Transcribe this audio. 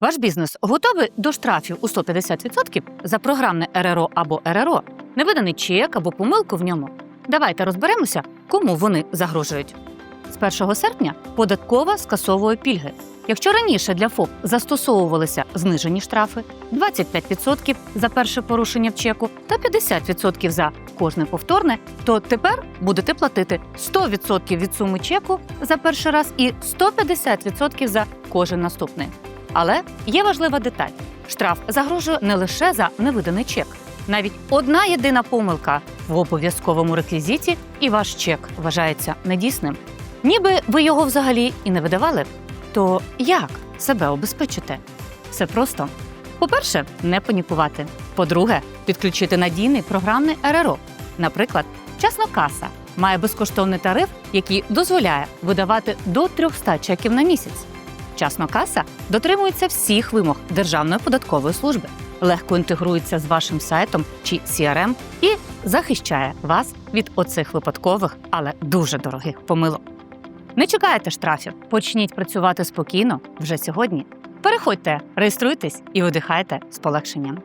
Ваш бізнес готовий до штрафів у 150% за програмне РРО або РРО, невиданий чек або помилку в ньому. Давайте розберемося, кому вони загрожують. З 1 серпня податкова скасовує пільги. Якщо раніше для ФОП застосовувалися знижені штрафи 25% за перше порушення в чеку та 50% за кожне повторне, то тепер будете платити 100% від суми чеку за перший раз і 150% за кожен наступний. Але є важлива деталь: штраф загрожує не лише за невиданий чек. Навіть одна єдина помилка в обов'язковому реквізиті, і ваш чек вважається недійсним. Ніби ви його взагалі і не видавали. То як себе обезпечити? Все просто. По-перше, не панікувати. По-друге, підключити надійний програмний РРО. Наприклад, чесна каса має безкоштовний тариф, який дозволяє видавати до 300 чеків на місяць. Вчасно каса дотримується всіх вимог Державної податкової служби, легко інтегрується з вашим сайтом чи CRM і захищає вас від оцих випадкових, але дуже дорогих помилок. Не чекайте штрафів, почніть працювати спокійно вже сьогодні. Переходьте, реєструйтесь і видихайте з полегшенням.